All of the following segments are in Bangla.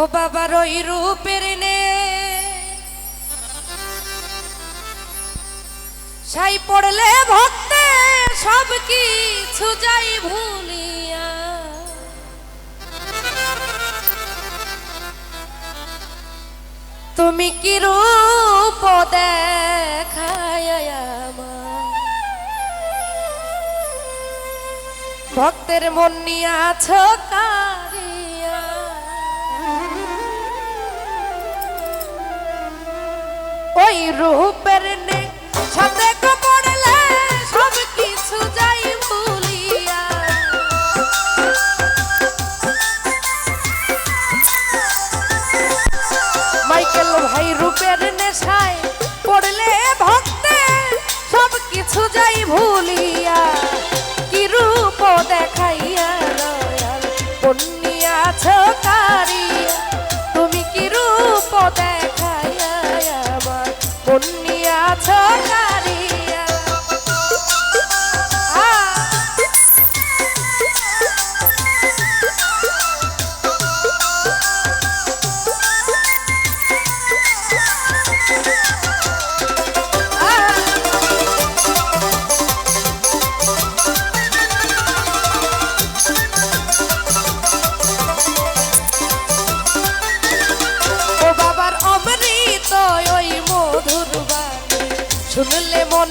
ও বাবার ওই রূপের নে। সাই পড়লে ভক্তে সব কিছু যাই ভুলিয়া। তুমি কি রূপ দেখায় ভক্তের মন নিয়ে আছো ওই রূপের নে, সাথে পড়লে সব কিছু যাই ভুলিয়া। মাইকেল ভাই রূপের নেশায় পড়লে ভক্তে, সব কিছু যাই ভুলিয়া।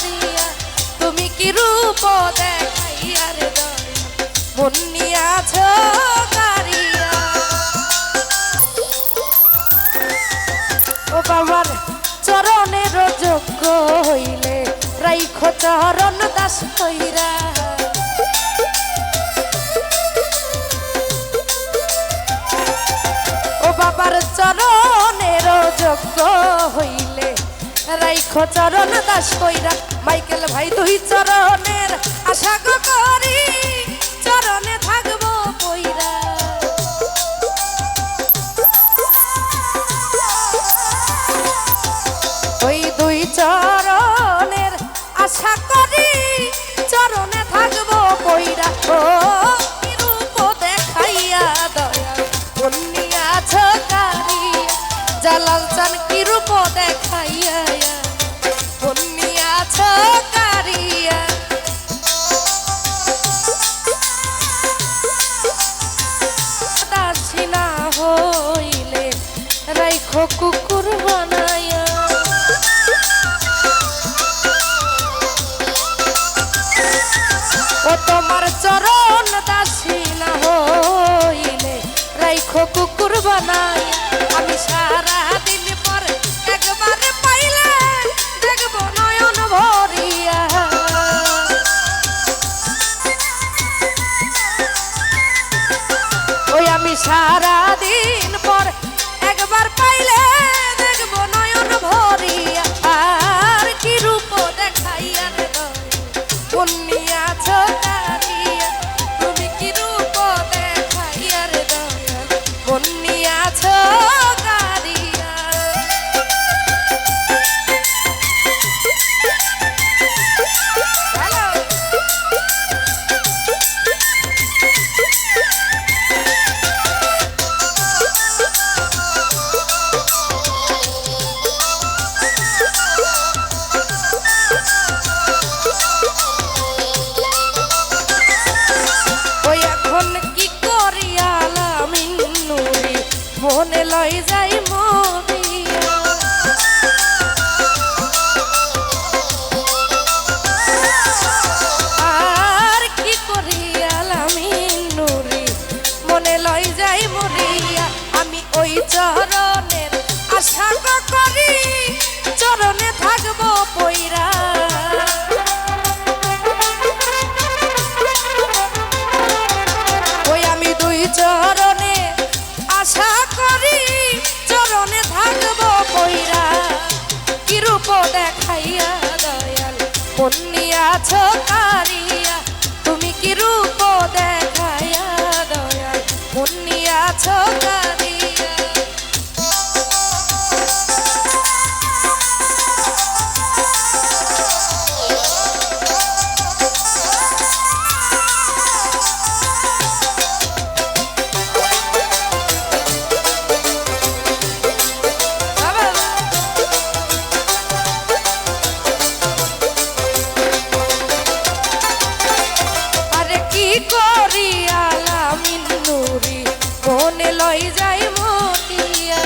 কারিয়া তুমি কি রূপ দেখাইয়া কারিয়া। ও বাবার চরণের যোগ্য হইলে, রাইখ চরণ দাস হইরা ও বাবার চরণের রাইখ চরণ দাস কইরা মাইকেল ভাই দুই চরণের আশা করি। চরণ দাসী না হইলে। রাইখো কুকুর বানাই। আমি সারা দিন পর একবার পাইলে দেখব নয়ন ভরিয়া। ওই আমি সারা কারিয়া লই যাই মতিয়া।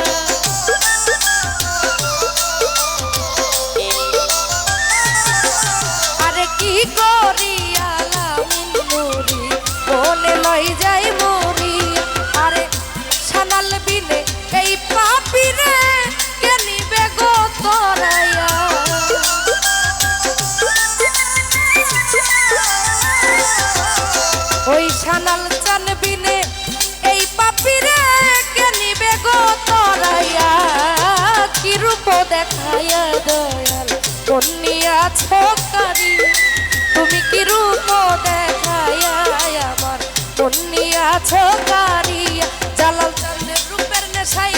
আরে কি করি আলামিন নুরি মনে লই যাই বিনে এই পাপিরে কে নিবে গো তোরাইয়া? ওই সানাল চানবিনে ছকারি তুমি কি রূপ দেখাইয়া আমার কন্যা ছকারিয়া? জালাল চান্দের রূপের নেশাই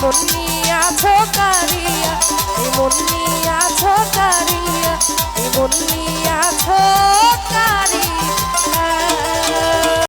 ভক্তের মুন্নিয়া ছোকারিয়া এই মুন্নিয়া ছোকারিয়া এই মুন্নিয়া ছোকারিয়া